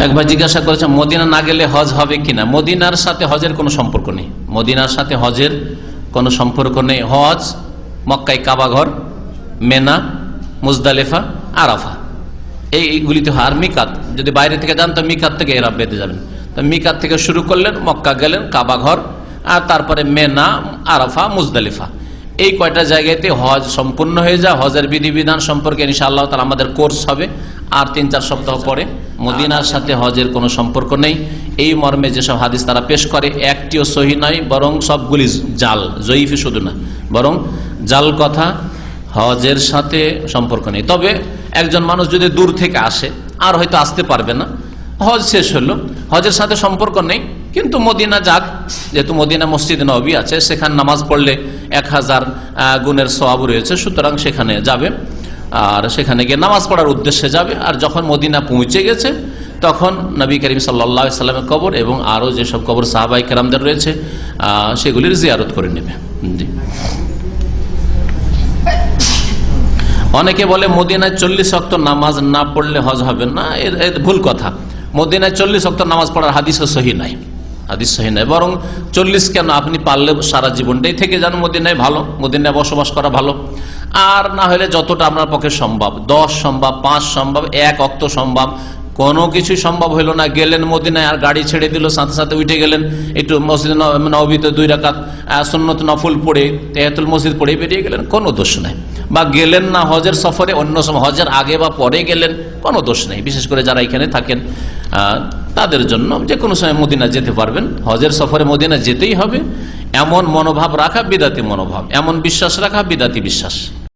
একবার জিজ্ঞাসা করেছে, মদিনা না গেলে হজ হবে কিনা? মদিনার সাথে হজের কোনো সম্পর্ক নেই। মদিনার সাথে হজের কোনো সম্পর্ক নেই। হজ মক্কাই কাবাঘর মেনা, মুজদালেফা, আরাফা। এই এইগুলিতে আর মিকাত। যদি বাইরে থেকে যান, তো মিকাত থেকে এরা বেঁধে যাবেন। তো মিকাত থেকে শুরু করলেন, মক্কা গেলেন কাবাঘর আর তারপরে মেনা, আরাফা, মুজদালিফা। এই কয়টা জায়গাতে হজ সম্পূর্ণ হয়ে যায়। হজের বিধিবিধান সম্পর্কে ইনশাআল্লাহ তালা আমাদের কোর্স হবে। আর তিন, চার সপ্তাহ পরে মদিনার সাথে হজের কোনো সম্পর্ক নেই। এই মর্মে যেসব হাদিস তারা পেশ করে, একটিও সহি নয়, বরং সবগুলি জাল জয়ীফি শুধু না, বরং জাল কথা হজের সাথে সম্পর্ক নেই। তবে একজন মানুষ যদি দূর থেকে আসে, আর হয়তো আসতে পারবে না, হজ শেষ হলো, হজের সাথে সম্পর্ক নেই, কিন্তু মদিনা যাক, যেহেতু মদিনা মসজিদ নবী আছে, সেখানে নামাজ পড়লে এক হাজার গুণের সওয়াব রয়েছে, সুতরাং সেখানে যাবে। আর সেখানে গিয়ে নামাজ পড়ার উদ্দেশ্যে যাবে। আর যখন মদিনা পৌঁছে গেছে, তখন নবী করিম সাল্লা সাল্লামের কবর এবং আরও যেসব কবর সাহাবাই কেরামদের রয়েছে সেগুলির জিয়ারত করে নেবে। জি। অনেকে বলে, মদিনায় চল্লিশ অক্ত নামাজ না পড়লে হজ হবে না। এর ভুল কথা। মদিনায় চল্লিশ অক্ত নামাজ পড়ার হাদিসও সহি নাই। হাদিস সহি নাই। বরং চল্লিশ কেন আপনি পারলে সারা জীবনটাই থেকে যান মদিনায় ভালো। মদিনায় বসবাস করা ভালো। আর না হলে যতটা আপনার পক্ষে সম্ভব। দশ সম্ভব, পাঁচ সম্ভব, এক অক্ত সম্ভব। কোনো কিছু সম্ভব হইল না। গেলেন মদিনায় আর গাড়ি ছেড়ে দিল, সাথে সাথে উঠে গেলেন একটু মসজিদ ন- নবীতে দুই রাকাত সুন্নত নফুল পড়ে, তেহাতুল মসজিদ পড়ে, বেরিয়ে গেলেন, কোনো দোষ নাই। বা গেলেন না হজের সফরে, অন্য সময় হজের আগে বা পরে গেলেন, কোনো দোষ নেই। বিশেষ করে যারা এখানে থাকেন তাদের জন্য যে কোনো সময় মদিনা যেতে পারবেন। হজের সফরে মদিনা যেতেই হবে। এমন মনোভাব রাখা বিদাতি মনোভাব। এমন বিশ্বাস রাখা বিদাতি বিশ্বাস।